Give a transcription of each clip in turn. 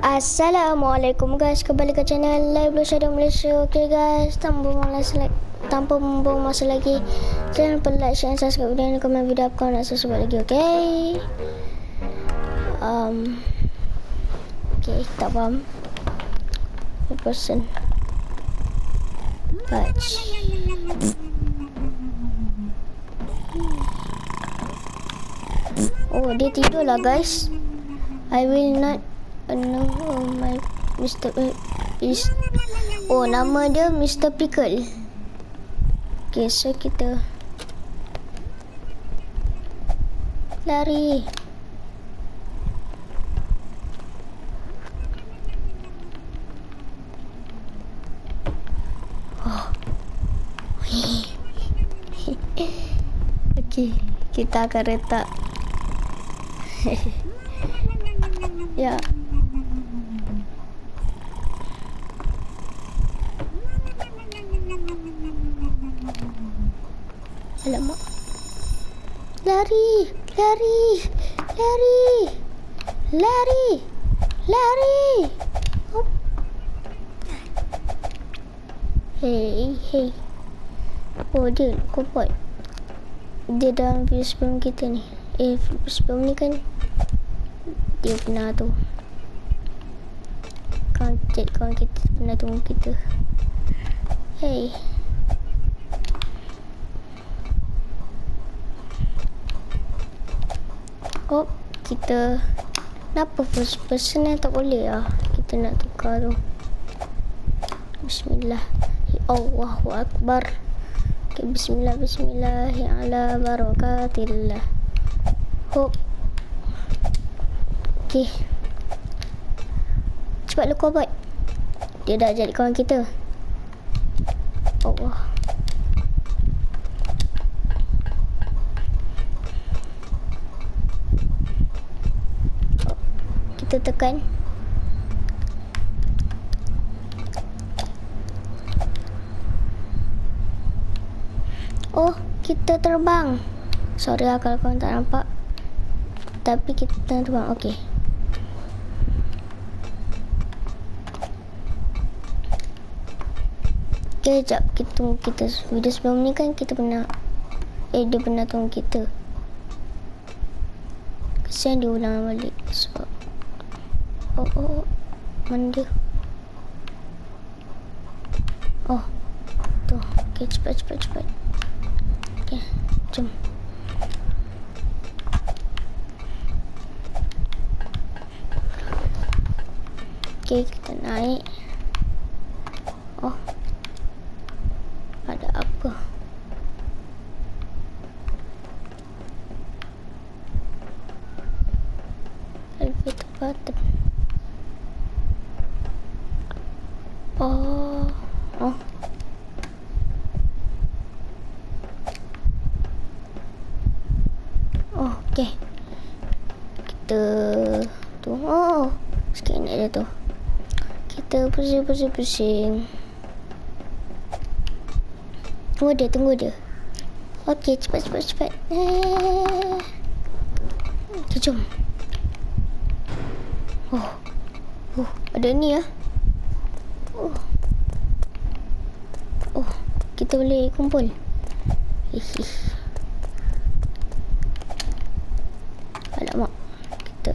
Assalamualaikum guys. Kembali ke channel Live Blue Shadow Malaysia. Okay guys. Tanpa lagi Tanpa membuang masa lagi Jangan lupa like, share, subscribe. Ini Komen video apa kau nak sebut lagi Okay? Um, Okay tak faham. A person. Patch Oh dia tidur lah guys. I will not know oh my Mr. Uh, is Oh nama dia Mr. Pickle Okay so kita Lari Oh kita akan retak ya Alamak. Lari, lari, lari, lari, lari. Oh. Hey, hey. Oh, dia kopot. Dia dalam video sebelum kita ni. Eh, sebelum ni kan dia pernah tu. Kawan chat kawan kita pernah tunggu kita. Hey. Oh, kita Kenapa first person yang tak boleh lah. Kita nak tukar tu. Bismillah. Allahu Akbar. Okay, Bismillah Bismillah. Ya Allah Barakatillah. Hop. Okay Cepat lu kau buat Dia dah jadi kawan kita. Allah kita tekan Oh, kita terbang. Sorry lah kalau korang tak nampak. Tapi kita terbang. Okey. Okay, sekejap. Kita tunggu kita. Video sebelum ni kan kita pernah... Eh, dia pernah tunggu kita. Kesian dia ulang balik. Oh, oh, oh. Mana dia? Oh. Tu. Okay, cepat, cepat, cepat. Okay, jom. Kita naik. Oh. Ada apa? Elevator button. Oh. Oh. Oh, okey. Kita tu. Oh. Sikit nak dia tu. Pusing-pusing-pusing. Tunggu dia, tunggu dia. Okey, cepat cepat cepat. Jom. Oh. Oh, ada ni ah. Oh. Oh, kita boleh kumpul. Hihi. Alamak. Kita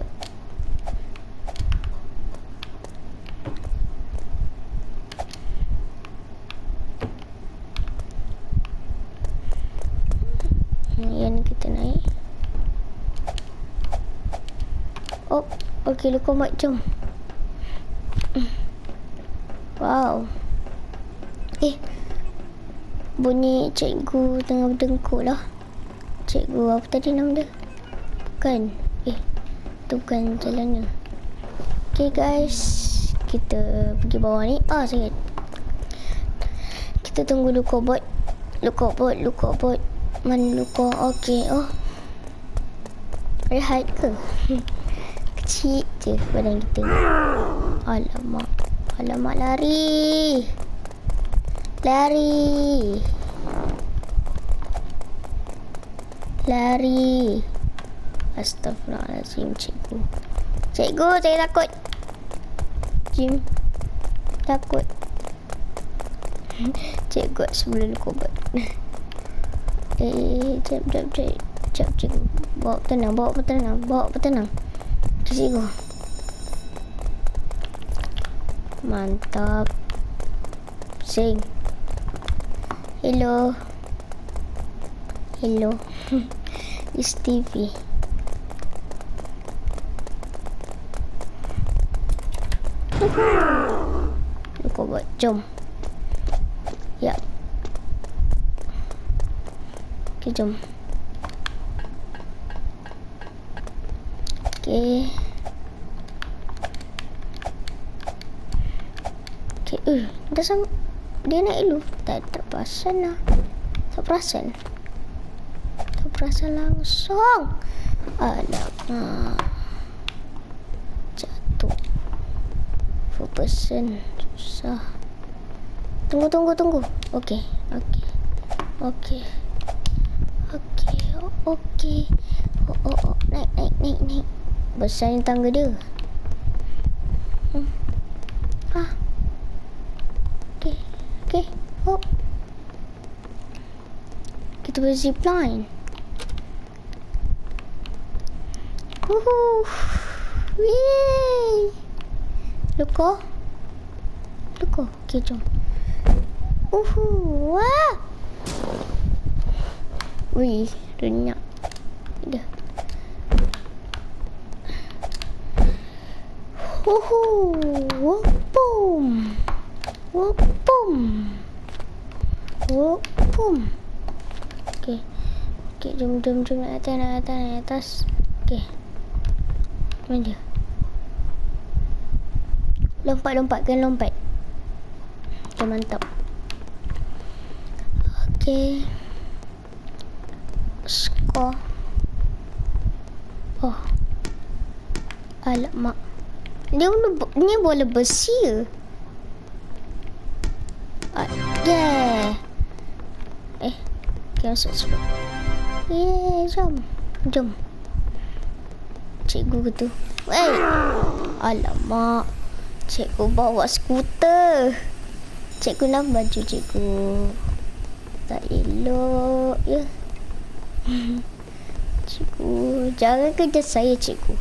Yang ni kita naik. Oh, luka mak jom. Wow. Eh. Bunyi cikgu tengah berdengkur lah. Cikgu apa tadi nama dia? Bukan. Eh. Tu bukan jalannya. Okay guys. Kita pergi bawah ni. Ah sakit. Kita tunggu Luka bot. Luka bot. Luka bot. Mana Luka? Okay. Oh. Rehat ke? Kecil je badan kita. Alamak. Alamak lari. Lari. Lari. Astagfirullahaladzim cikgu. Cikgu saya takut. Jim. Takut. Cikgu sebelum kubat. Eh, jap, jap, jap. Jap, cikgu. Bawa tenang, bawa tenang, bawa tenang. Cikgu. Mantap. Sing. Hello. Hello. TV. Lupa buat. Jom. Ya. Okay, jom. Okay. Eh, dah sama. Dia naik dulu. Tak, tak perasan lah. Tak perasan. Tak perasan langsung. Alamak. Jatuh. Full person. Susah. Tunggu, tunggu, tunggu. Okay. Okay. Okay. Okay. Okay. Oh, oh, oh. Naik, naik, naik, naik besarnya tangga dia hmm. ah. okay. Okay. Oh. kita boleh zip line yay. look oh look oh ok jom Uhu, wah. Wih, renyak. Woohoo! Whoop boom! Whoop boom! Whoop boom! Okay. Okay, jom jom jom naik atas naik atas naik atas. Okay. Mana dia? Lompat lompat kan lompat. Okay, mantap. Okay. Skor. Oh. Alamak. Dia boleh, ni boleh besi ke? Ah, yeah. Eh, okay, masuk sebab. Yeah, jom. Jom. Cikgu tu? Eh. Alamak. Cikgu bawa skuter. Cikgu nak baju cikgu. Tak elok ya. Cikgu, jangan kerja saya cikgu.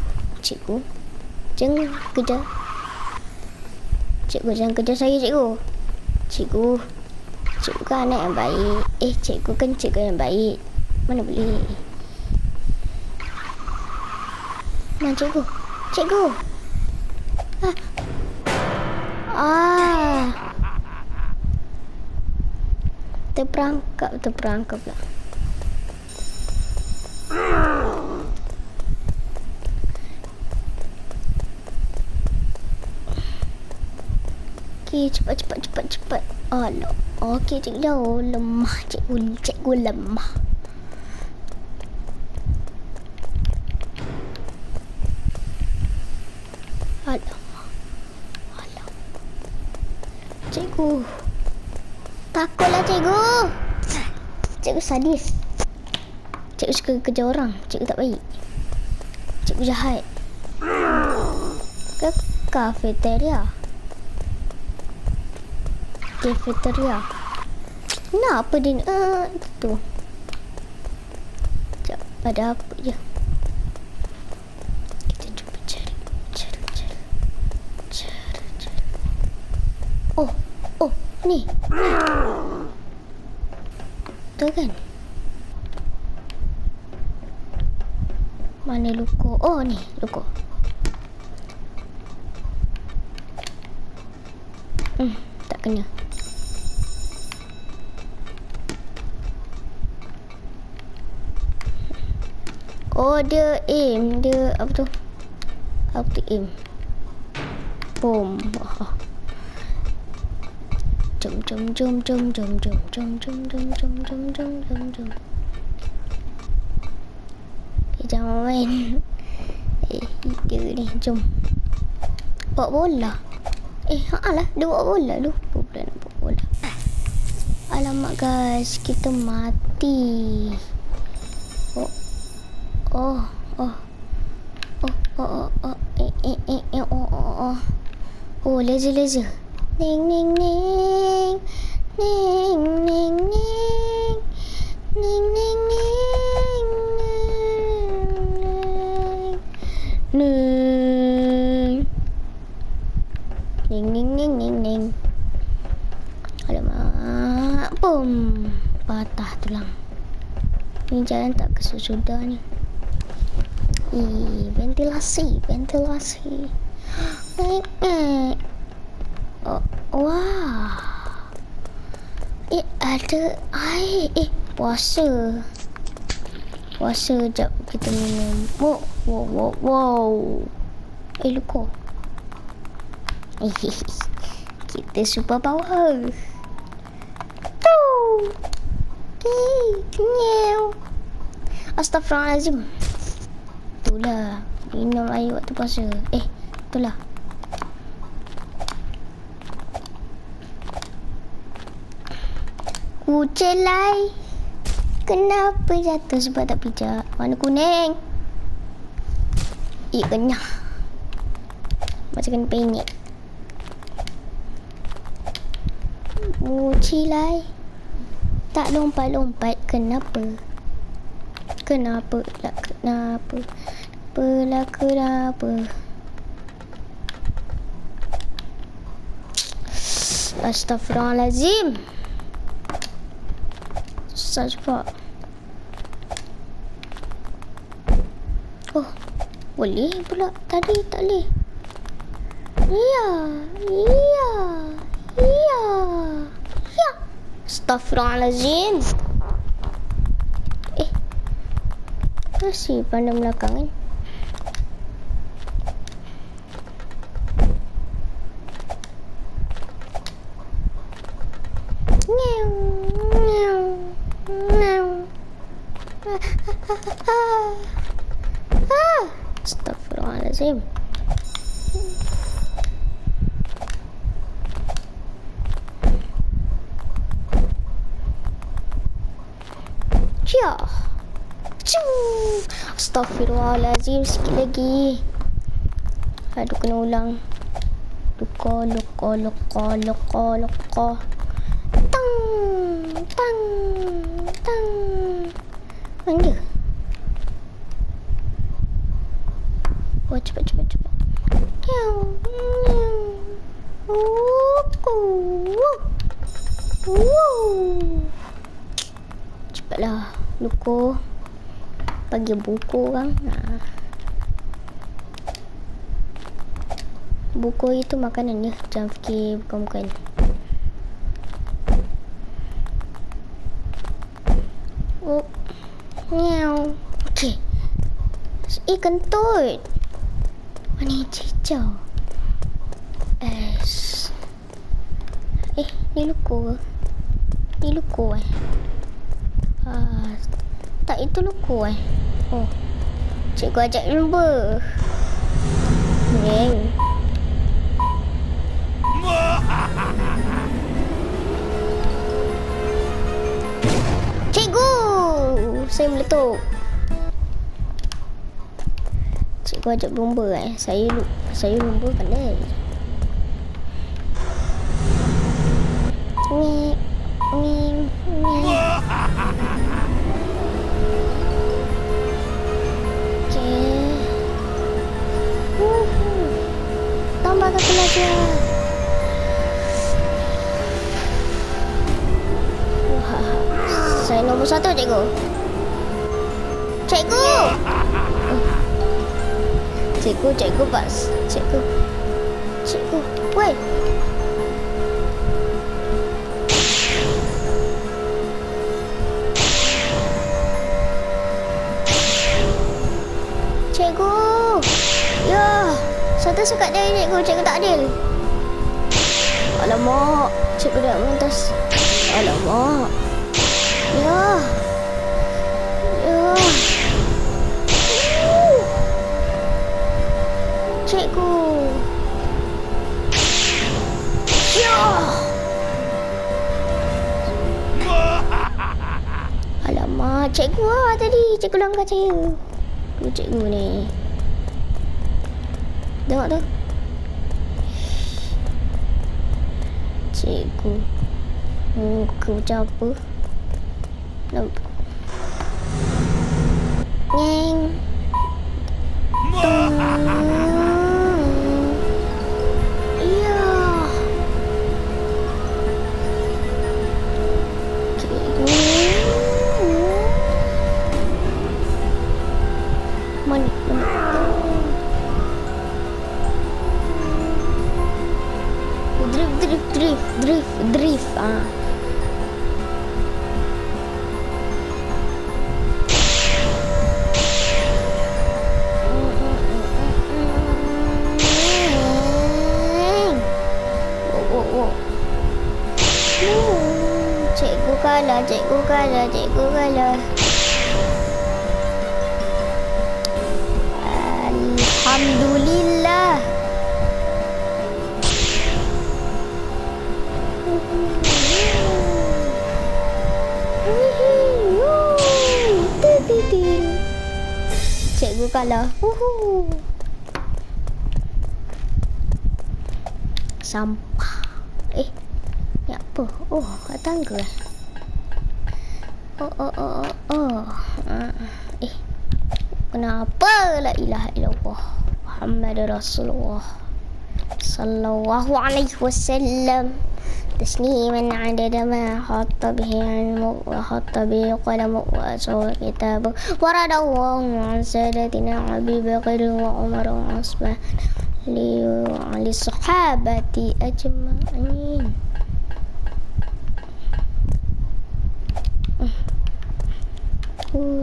Cikgu, jangan kerja. Cikgu jangan kerja saya cikgu. Cikgu, cikgu kan anak yang baik. Eh, cikgu kan cikgu yang baik. Mana boleh? Mana cikgu? Cikgu. Ah. Ah. Terperangkap, terperangkap lah. Okey, cepat, cepat, cepat, cepat. Alah. Okey, cikgu. Oh, lemah, cikgu. Cikgu lemah. Alah. Alah. Cikgu. Takutlah cikgu. Cikgu sadis. Cikgu suka kerja orang. Cikgu tak baik. Cikgu jahat. Ke kafeteria. Kafeteria. Kenapa dia ni? Uh, tu. Sekejap. Ada apa je? Kita cuba cari. Cari, cari. Cari, cari. Oh. Oh. Ni. Ni. Tu kan? Mana luko? Oh ni, luko. Hmm, tak kena. Oh dia aim, dia apa tu? Apa tu aim? Boom. Oh. Jom jom jom jom jom jom jom jom jom jom jom jom jom jom. Eh, jangan main. Eh, dia ni jom. Bawa bola. Eh, haa lah. Dia bawa bola. Lupa pula nak bawa bola. Alamak guys, kita mati. Oh. Oh, oh. Oh, oh, oh. Eh, eh, eh, eh, oh, oh, oh. Oh, laser laser. Ning ning ning. Ning ning ning. Ning ning ning. Ning. Ning ning ning ning ning. Alamak. Boom. Patah tulang. Ni jalan tak kesusudah ni. Ih, ventilasi, ventilasi. Eh. Oh, wah. Eh, ada air. Eh, puasa. Puasa jap kita minum. Wow, wow, wow, wow. Eh, luka. Kita super power. Tu. Eh, kenyau. Itulah. Minum air waktu puasa. Eh, itulah. Kucelai. Kenapa jatuh sebab tak pijak? Warna kuning. Eh, kenyang. Macam kena penyek. Mucilai. Tak lompat-lompat. Kenapa? Kenapa? Lah, kenapa? Apalah kenapa? Astaghfirullahalazim. Susah juga. Oh, boleh pula. Tadi tak boleh. Ya, ya, ya, ya. Astaghfirullahalazim. Eh, masih pandang belakang kan? Meow, Astaghfirullahaladzim. Cia. Ciu. Astaghfirullahaladzim sikit lagi. Aduh kena ulang. Luka, luka, luka, luka, luka. Tang, tang, tang. Mana dia? Cepat, cepat, cepat. Wuku. Wuh. Cepatlah. Luka. Bagi buku orang. Ha. Buku itu makanan ya. Jangan fikir bukan-bukan. Oh. Miau. Okey. Eh, kentut. Mana cicau? Eh, ni luku? Ni luku eh? Ah, tak itu luku eh? Oh. Cikgu ajak lumba. Neng. Cikgu! Saya meletup. Cikgu ajak lumba eh. Saya saya lumba pandai. Ni ni ni. Okey. Tambah satu lagi. Wah. Saya nombor satu, cikgu. Cikgu! Cikgu, cikgu, pas. Cikgu. Cikgu. Weh. Cikgu. Ya. Saya tersekat dari cikgu. Cikgu tak adil. Alamak. Cikgu dah mentas. Alamak. Ya. Ya. Cikgu. Alamak, cikgu lah tadi. Cikgu langgar saya. Tu cikgu ni. Tengok tu. Cikgu. Muka macam apa? Nampak. Ngeng. Kalah, cikgu kalah. Alhamdulillah. Cikgu kalah. Uhu. Sampah. Eh, ni apa? Oh, kat tangga. eh? Oh, oh, oh, oh, oh. Ah, Eh, kenapa la ilaha illallah Muhammad Rasulullah sallallahu alaihi wasallam تسليما عدد ما حط به علم وحط به قلم وأسوى كتابه ورد الله عن سادتنا أبي بكر وعمر وعثمان للصحابة أجمعين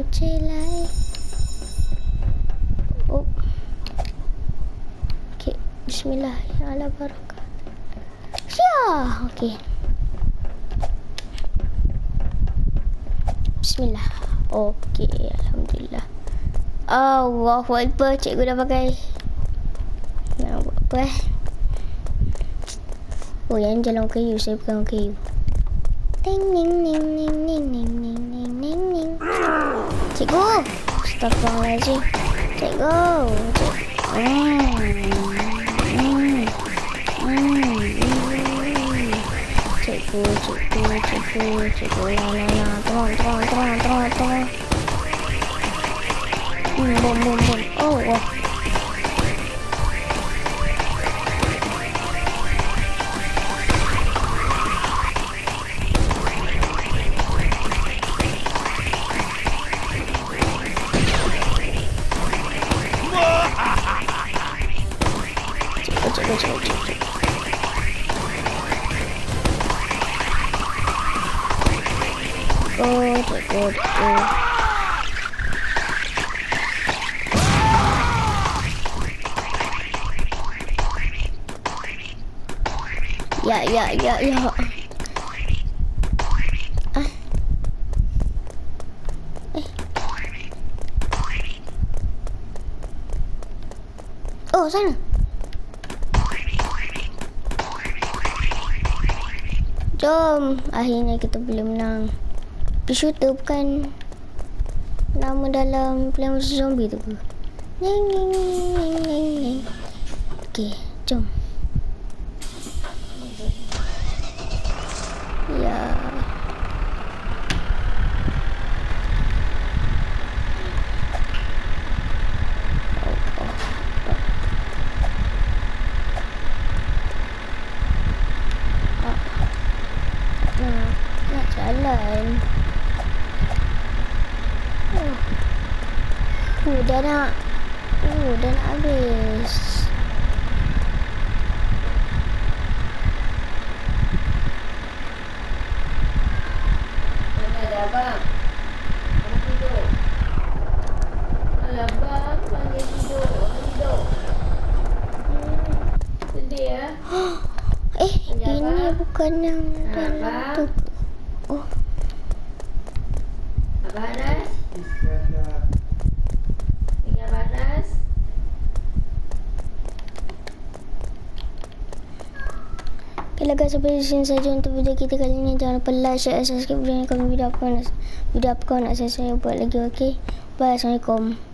mochila eh. Oh. Okay. Bismillah. Ya Ala barakat. Syah. Okay. Bismillah. Okay. Alhamdulillah. Allahu Akbar. Cikgu dah pakai. Nak buat apa eh? Oh, yang jalan kayu. Saya bukan kayu. Ding, ding, ding, ding, ding, ding, ding. Take go. Stop the allergy. Take go. Take go. Take go. Take go. Take go. La la la. Come on. Come on. Come on. Come on. Come on. Mm, boom boom boom. Oh. Ya, ya, ya, ya. Ah. Eh. Oh, sana. Jom, akhirnya kita boleh menang. Shooter bukan nama dalam Plan Zombie tu ke? Neng neng neng neng. Okey, jom. Ya. Oh, oh, oh. Nak, nak jalan. Oh. Uh, nak. Uh, dah nak habis. Mana ada abang? Mana tidur? Alah abang, panggil tidur. Mana tidur? Hmm, sedih ya? Eh, Ada ini apa? bukan yang Apa? dalam tu. Oh, Abang Anas? Tinggal Abang Anas? Okay lah guys, sampai di sini saja untuk video kita kali ini. Jangan lupa like, share, subscribe dan komen video apa nak video apa nak saya, saya buat lagi, okay? Bye, Assalamualaikum.